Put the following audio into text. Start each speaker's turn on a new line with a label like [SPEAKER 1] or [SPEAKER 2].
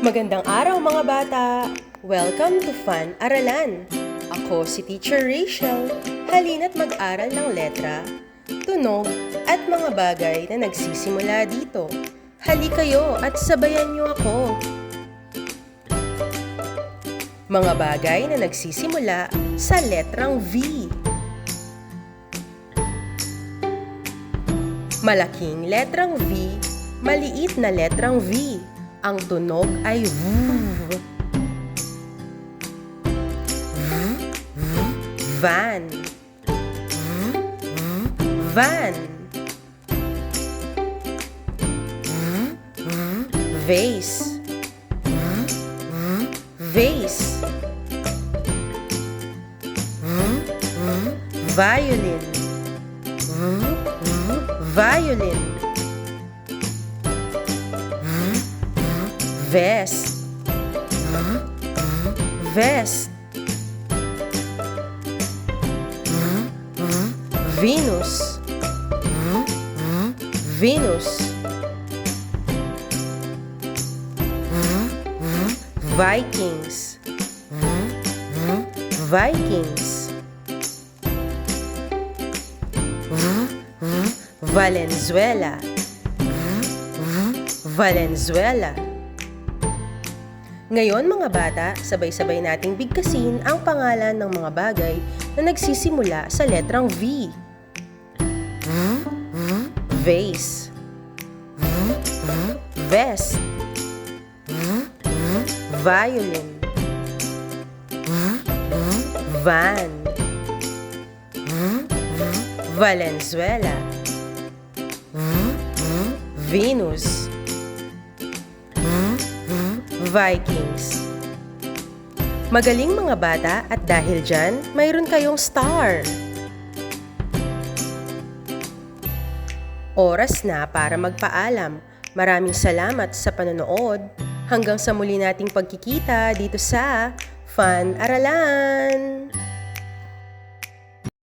[SPEAKER 1] Magandang araw mga bata! Welcome to Fun Aralan! Ako si Teacher Rachel. Halina't mag-aral ng letra, tunog at mga bagay na nagsisimula dito. Hali kayo at sabayan niyo ako. Mga bagay na nagsisimula sa letrang V. Malaking letrang V, maliit na letrang V. Ang tunog ay. Van. Van. Vase. Vase. Violin. Violin. Vest. Vest. Venus. Venus. Vikings. Vikings. Valenzuela. Valenzuela. Ngayon mga bata, sabay-sabay nating bigkasin ang pangalan ng mga bagay na nagsisimula sa letrang V. Vase. Vest. Violin. Van. Valenzuela. Venus. Vikings. Magaling mga bata at dahil dyan, mayroon kayong star. Oras na para magpaalam. Maraming salamat sa panonood. Hanggang sa muli nating pagkikita dito sa Fun Aralan!